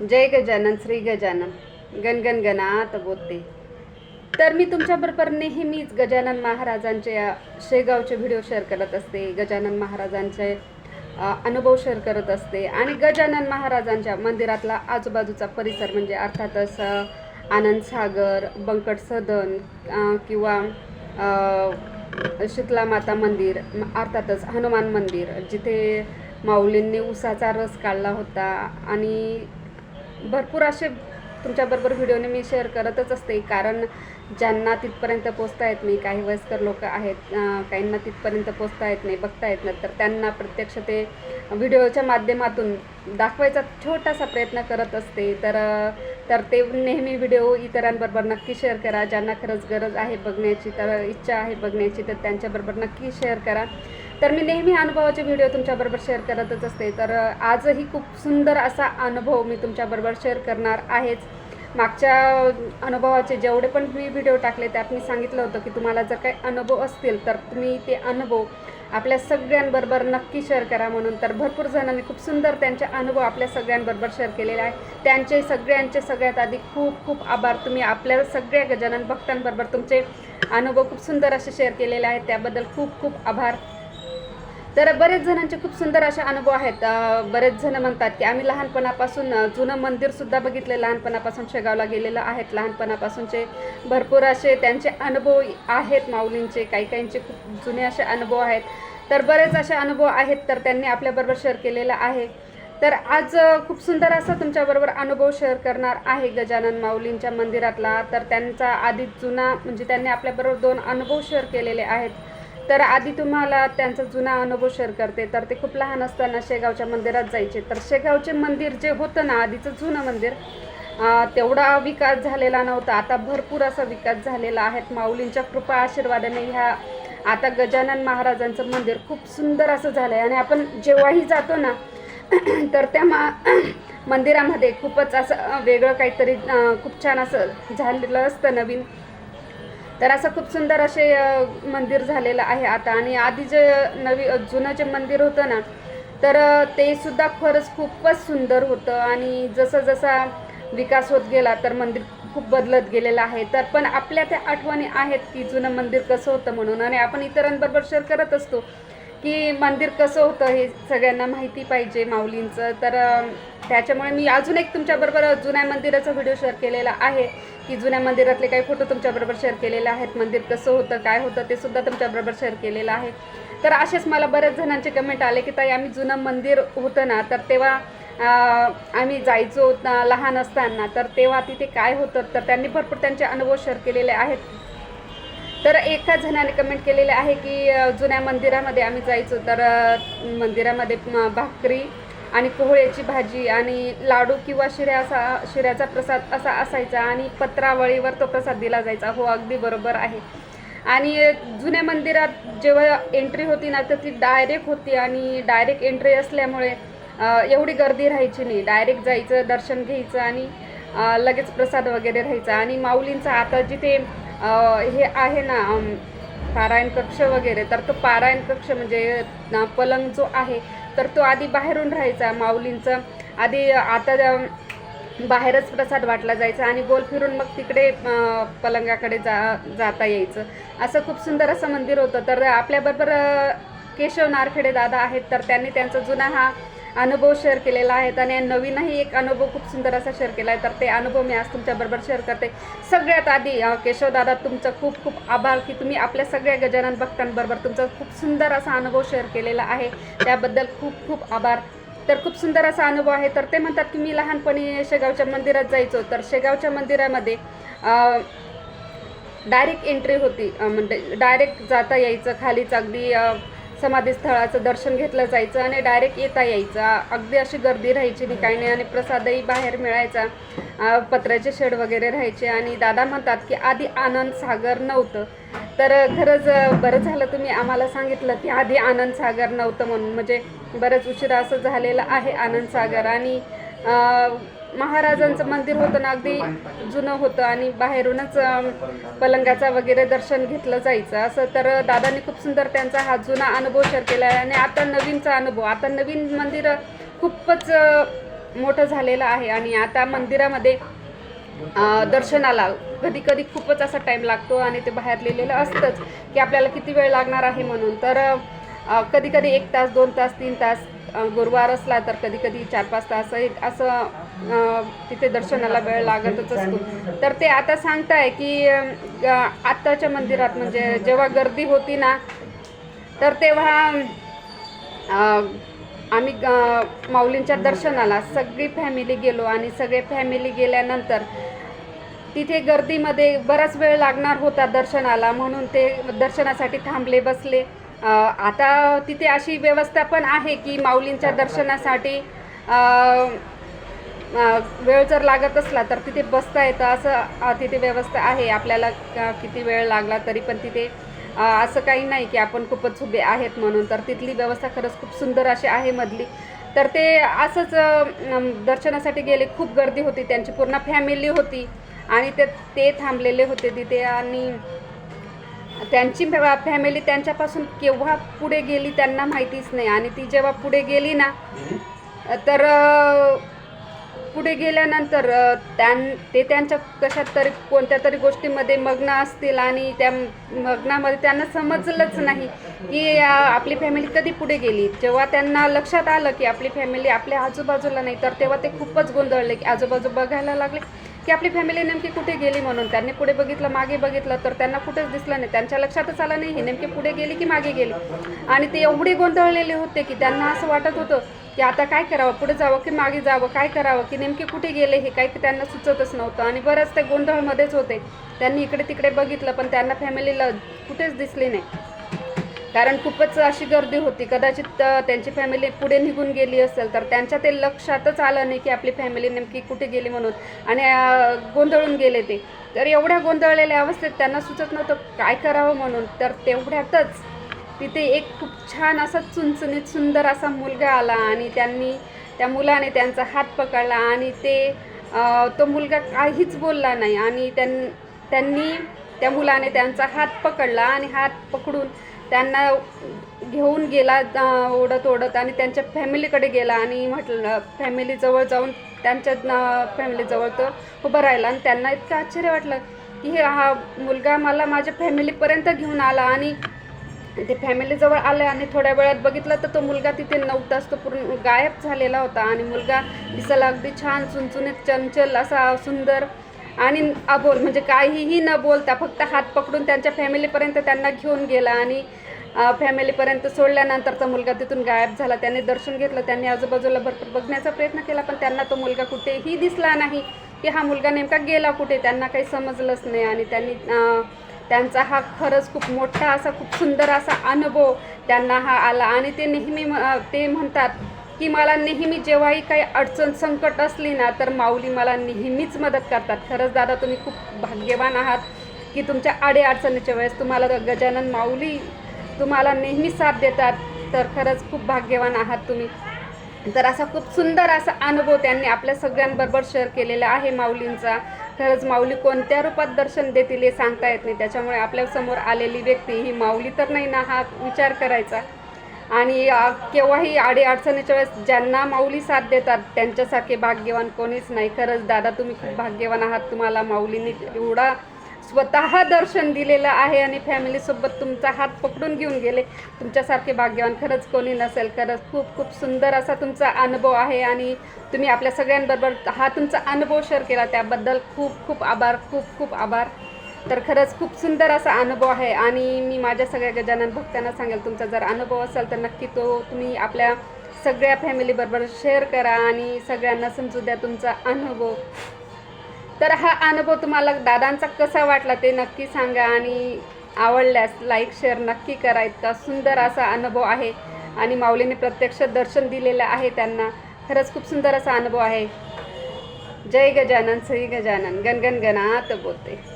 जय गजानन श्री गजानन. गणगण गणात बोलते. तर मी तुमच्याबरोबर नेहमीच गजानन महाराजांचे शेगावचे व्हिडिओ शेअर करत असते. गजानन महाराजांचे अनुभव शेअर करत असते. आणि गजानन महाराजांच्या मंदिरातला आजूबाजूचा परिसर म्हणजे अर्थातच आनंद सागर बंकट सदन किंवा शीतला माता मंदिर अर्थातच हनुमान मंदिर जिथे माऊलींनी उसाचा रस काढला होता. आणि भरपूर असे तुमच्याबरोबर व्हिडिओने मी शेअर करतच असते. कारण ज्यांना तिथपर्यंत पोचता येत नाही काही वयस्कर लोक आहेत काहींना तिथपर्यंत पोचता येत नाही बघता येत नाही तर त्यांना प्रत्यक्ष ते व्हिडिओच्या माध्यमातून दाखवायचा छोटासा प्रयत्न करत असते. तर तर ते नेहमी व्हिडिओ इतरांबरोबर नक्की शेअर करा. ज्यांना खरंच गरज आहे बघण्याची तर इच्छा आहे बघण्याची तर त्यांच्याबरोबर नक्की शेअर करा. तर मी नेहमी अनुभवाचे व्हिडिओ तुमच्याबरोबर शेअर करतच असते. तर आजही खूप सुंदर असा अनुभव मी तुमच्याबरोबर शेअर करणार आहेच. मागच्या अनुभवाचे जेवढे पण मी व्हिडिओ टाकले त्यात मी सांगितलं होतं की तुम्हाला जर काही अनुभव असतील तर तुम्ही ते अनुभव आपल्या सगळ्यांबरोबर नक्की शेअर करा म्हणून. तर भरपूर जणांनी खूप सुंदर त्यांचे अनुभव आपल्या सगळ्यांबरोबर शेअर केलेले आहे त्यांचे सगळ्यांचे सगळ्यात आधी खूप खूप आभार. तुम्ही आपल्या सगळ्या गजानन भक्तांबरोबर तुमचे अनुभव खूप सुंदर असे शेअर केलेले आहेत. त्याबद्दल खूप खूप आभार. तर बरेच जणांचे खूप सुंदर असे अनुभव आहेत. बरेच जण म्हणतात की आम्ही लहानपणापासून जुनं मंदिरसुद्धा बघितले. लहानपणापासून शेगावला गेलेलं आहेत. लहानपणापासूनचे भरपूर असे त्यांचे अनुभव आहेत माऊलींचे. काही काहींचे खूप जुने असे अनुभव आहेत. तर बरेच असे अनुभव आहेत तर त्यांनी आपल्याबरोबर शेअर केलेला आहे. तर आज खूप सुंदर असा तुमच्याबरोबर अनुभव शेअर करणार आहे गजानन माऊलींच्या मंदिरातला. तर त्यांचा आधी जुना म्हणजे त्यांनी आपल्याबरोबर दोन अनुभव शेअर केलेले आहेत. तर आधी तुम्हाला त्यांचा जुना अनुभव शेअर करते. तर ते खूप लहान असताना शेगावच्या मंदिरात जायचे. तर शेगावचे मंदिर जे होतं ना आधीचं जुनं मंदिर तेवढा विकास झालेला नव्हता. आता भरपूर असा विकास झालेला आहे. माऊलींच्या कृपा आशीर्वादाने ह्या आता गजानन महाराजांचं मंदिर खूप सुंदर असं झालं आहे आणि आपण जेव्हाही जातो ना तर त्या मा मंदिरामध्ये खूपच असं वेगळं काहीतरी खूप छान असं झालेलं असतं नवीन. तर असं खूप सुंदर असे मंदिर झालेलं आहे आता. आणि आधी जे नवी जुनं जे मंदिर होतं ना तर ते सुद्धा खरंच खूपच सुंदर होतं. आणि जसं जसा विकास होत गेला तर मंदिर खूप बदलत गेलेलं आहे. तर पण आपल्या त्या आठवणी आहेत की जुनं मंदिर कसं होतं म्हणून. आणि आपण इतरांबरोबर शेअर करत असतो की मंदिर कसं होतं हे सगळ्यांना माहिती पाहिजे माऊलींचं. तर त्याच्यामुळे मी अजून एक तुमच्याबरोबर जुन्या मंदिराचा व्हिडिओ शेअर केलेला आहे. की जुन्या मंदिरातले काही फोटो तुमच्याबरोबर शेअर केलेले आहेत. मंदिर कसं होतं काय होतं ते सुद्धा तुमच्याबरोबर शेअर केलेलं आहे. तर असेच मला बऱ्याच जणांचे कमेंट आले की ताई आम्ही जुनं मंदिर होतं ना तर तेव्हा आम्ही जायचो लहान असताना. तर तेव्हा तिथे काय होतं तर त्यांनी भरपूर त्यांचे अनुभव शेअर केलेले आहेत. तर एका जणाने कमेंट केलेले आहे की जुन्या मंदिरामध्ये आम्ही जायचो तर मंदिरामध्ये भाकरी आणि पोहळ्याची भाजी आणि लाडू किंवा शिऱ्या असा शिऱ्याचा प्रसाद असा असायचा आणि पत्रावळीवर तो प्रसाद दिला जायचा. हो अगदी बरोबर आहे. आणि जुन्या मंदिरात जेव्हा एंट्री होती ना तर ती डायरेक्ट होती आणि डायरेक्ट एंट्री असल्यामुळे एवढी गर्दी राहायची नाही. डायरेक्ट जायचं दर्शन घ्यायचं आणि लगेच प्रसाद वगैरे राहायचा. आणि माऊलींचा आता जिथे हे आहे ना पारायण कक्ष वगैरे तर तो पारायण कक्ष म्हणजे पलंग जो आहे तर तो आधी बाहेरून राहायचा माऊलींचं. आधी आता बाहेरच प्रसाद वाटला जायचा आणि गोल फिरून मग तिकडे पलंगाकडे जा जाता यायचं. असं खूप सुंदर असं मंदिर होतं. तर आपल्याबरोबर केशव नारखेडे दादा आहेत. तर त्यांनी त्यांचा जुना हा अनुभव शेअर केलेला आहे. आणि नवीनही एक अनुभव खूप सुंदर असा शेअर केला आहे. तर ते अनुभव मी आज तुमच्याबरोबर शेअर करते. सगळ्यात आधी केशवदादा तुमचं खूप खूप आभार की तुम्ही आपल्या सगळ्या गजानन भक्तांबरोबर तुमचा खूप सुंदर असा अनुभव शेअर केलेला आहे. त्याबद्दल खूप खूप आभार. तर खूप सुंदर असा अनुभव आहे. तर ते म्हणतात की मी लहानपणी शेगावच्या मंदिरात जायचो. तर शेगावच्या मंदिरामध्ये डायरेक्ट एंट्री होती. म्हणजे डायरेक्ट जाता यायचं. खालीच अगदी समाधीस्थळाचं दर्शन घेतलं जायचं आणि डायरेक्ट येता यायचं. अगदी अशी गर्दी राहायची नाही काही नाही आणि प्रसादही बाहेर मिळायचा. पत्र्याचे शेड वगैरे राहायचे आणि दादा म्हणतात की आधी आनंद सागर नव्हतं. तर खरंच बरं झालं तुम्ही आम्हाला सांगितलं की आधी आनंद सागर नव्हतं म्हणून. म्हणजे बरंच उशिरा असं झालेलं आहे आनंद सागर आणि महाराजांचं मंदिर होतं ना अगदी जुनं होतं आणि बाहेरूनच पलंगाचा वगैरे दर्शन घेतलं जायचं. असं तर दादांनी खूप सुंदर त्यांचा हा जुना अनुभव शेअर केला आहे आणि आता नवीनचा अनुभव. आता नवीन मंदिर खूपच मोठं झालेलं आहे आणि आता मंदिरामध्ये दर्शनाला कधी कधी खूपच असा टाईम लागतो आणि ते बाहेर लिहिलेलं असतंच की आपल्याला किती वेळ लागणार आहे म्हणून. तर कधी कधी एक तास दोन तास तीन तास गुरुवार असला तर कधी कधी चार पाच तास असं तिथे दर्शनाला वेळ लागतच असतो. तर ते आता सांगताय की आत्ताच्या मंदिरात म्हणजे जेव्हा गर्दी होती ना तर तेव्हा आम्ही माऊलींच्या दर्शनाला सगळी फॅमिली गेलो आणि सगळे फॅमिली गेल्यानंतर तिथे गर्दीमध्ये बराच वेळ लागणार होता दर्शनाला म्हणून ते दर्शनासाठी थांबले बसले. आता तिथे अशी व्यवस्था पण आहे की माऊलींच्या दर्शनासाठी वेळ जर लागत असला तर तिथे बसता येतं असं तिथे व्यवस्था आहे. आपल्याला किती वेळ लागला तरी पण तिथे असं काही नाही की आपण खूपच उभे आहेत म्हणून. तर तिथली व्यवस्था खरंच खूप सुंदर अशी आहे मधली. तर ते असंच दर्शनासाठी गेले खूप गर्दी होती. त्यांची पूर्ण फॅमिली होती आणि ते ते थांबलेले होते तिथे आणि त्यांची फॅमिली त्यांच्यापासून केव्हा पुढे गेली त्यांना माहितीच नाही. आणि ती जेव्हा पुढे गेली ना तर पुढे गेल्यानंतर त्यां ते त्यांच्या कशात तरी कोणत्या तरी गोष्टीमध्ये मग्न असतील आणि त्या मग्नामध्ये त्यांना समजलंच नाही की आपली फॅमिली कधी पुढे गेली. जेव्हा त्यांना लक्षात आलं की आपली फॅमिली आपल्या आजूबाजूला नाही तर तेव्हा ते खूपच गोंधळले की आजूबाजू बघायला लागले. की आपली फॅमिली नेमकी कुठे गेली म्हणून? त्यांनी पुढे बघितलं मागे बघितलं तर त्यांना कुठेच दिसलं नाही. त्यांच्या लक्षातच आलं नाही हे नेमके पुढे गेली की मागे गेली? आणि ते एवढे गोंधळलेले होते की त्यांना असं वाटत होतं की आता काय करावं? पुढे जावं की मागे जावं? काय करावं? की नेमके कुठे गेले? हे काही त्यांना सुचतच नव्हतं. आणि बरंच ते गोंधळमध्येच होते. त्यांनी इकडे तिकडे बघितलं पण त्यांना फॅमिलीला कुठेच दिसली नाही. कारण खूपच अशी गर्दी होती. कदाचित त्यांची फॅमिली पुढे निघून गेली असेल तर त्यांच्या ते लक्षातच आलं नाही की आपली फॅमिली नेमकी कुठे गेली म्हणून आणि गोंधळून गेले ते. तर एवढ्या गोंधळलेल्या अवस्थेत त्यांना सुचत नव्हतं काय करावं म्हणून. तर तेवढ्यातच तिथे एक खूप छान असा चुनचुनीत सुंदर असा मुलगा आला आणि त्यांनी त्या मुलाने त्यांचा हात पकडला आणि ते तो मुलगा काहीच बोलला नाही. आणि त्यां त्यांनी त्या मुलाने त्यांचा हात पकडला आणि हात पकडून त्यांना घेऊन गेला ओढत ओढत आणि त्यांच्या फॅमिलीकडे गेला आणि म्हटलं फॅमिलीजवळ जाऊन त्यांच्या फॅमिलीजवळ तो उभं राहिला. आणि त्यांना इतकं आश्चर्य वाटलं की हे हा मुलगा मला माझ्या फॅमिलीपर्यंत घेऊन आला आणि ते फॅमिलीजवळ आलं आणि थोड्या वेळात बघितलं तर तो मुलगा तिथे नव्हताच तो पूर्ण गायब झालेला होता आणि मुलगा दिसायला अगदी छान चुनचुनीत चंचल असा सुंदर आणि अबोल म्हणजे काहीही न बोलता फक्त हात पकडून त्यांच्या फॅमिलीपर्यंत त्यांना घेऊन गेला आणि फॅमिलीपर्यंत सोडल्यानंतरचा मुलगा तिथून गायब झाला. त्यांनी दर्शन घेतलं त्यांनी आजूबाजूला भरपूर बघण्याचा प्रयत्न केला पण त्यांना तो मुलगा कुठेही दिसला नाही की हा मुलगा नेमका गेला कुठे त्यांना काही समजलंच नाही. आणि त्यांनी त्यांचा हा खरंच खूप मोठा असा खूप सुंदर असा अनुभव त्यांना हा आला. आणि ते नेहमी म- ते म्हणतात की मला नेहमी जेव्हाही काही अडचण संकट असली ना तर माऊली मला नेहमीच मदत करतात. खरंच दादा तुम्ही खूप भाग्यवान आहात की तुमच्या आडे अडचणीच्या वेळेस तुम्हाला गजानन माऊली तुम्हाला नेहमी साथ देतात. तर खरंच खूप भाग्यवान आहात तुम्ही. तर असा खूप सुंदर असा अनुभव त्यांनी आपल्या सगळ्यांबरोबर शेअर केलेला आहे माऊलींचा. खरंच माऊली कोणत्या रूपात दर्शन देतील हे सांगता येत नाही. त्याच्यामुळे आपल्यासमोर आलेली व्यक्ती ही माऊली तर नाही ना हा विचार करायचा. आणि केव्हाही अडीअडचणीच्या वेळेस ज्यांना माऊली साथ देतात त्यांच्यासारखे भाग्यवान कोणीच नाही. खरंच दादा तुम्ही खूप भाग्यवान आहात. तुम्हाला माऊलींनी एवढा स्वतः दर्शन दिलेलं आहे आणि फॅमिलीसोबत तुमचा हात पकडून घेऊन गेले. तुमच्यासारखे भाग्यवान खरंच कोणी नसेल. खरंच खूप खूप सुंदर असा तुमचा अनुभव आहे आणि तुम्ही आपल्या सगळ्यांबरोबर हा तुमचा अनुभव शेअर केला. त्याबद्दल खूप खूप आभार. खूप खूप आभार. तर खरंच खूप सुंदर असा अनुभव आहे. आणि मी माझ्या सगळ्या गजानन भक्तांना सांगेल तुमचा जर अनुभव असेल तर नक्की तो तुम्ही आपल्या सगळ्या फॅमिलीबरोबर शेअर करा आणि सगळ्यांना समजू द्या तुमचा अनुभव. तर हा अनुभव तुम्हाला दादांचा कसा वाटला ते नक्की सांगा आणि आवडल्यास लाईक शेअर नक्की करा. इतका सुंदर असा अनुभव आहे आणि माऊलीने प्रत्यक्ष दर्शन दिलेलं आहे त्यांना. खरंच खूप सुंदर असा अनुभव आहे. जय गजानन श्री गजानन. गणगण गणात बोलते.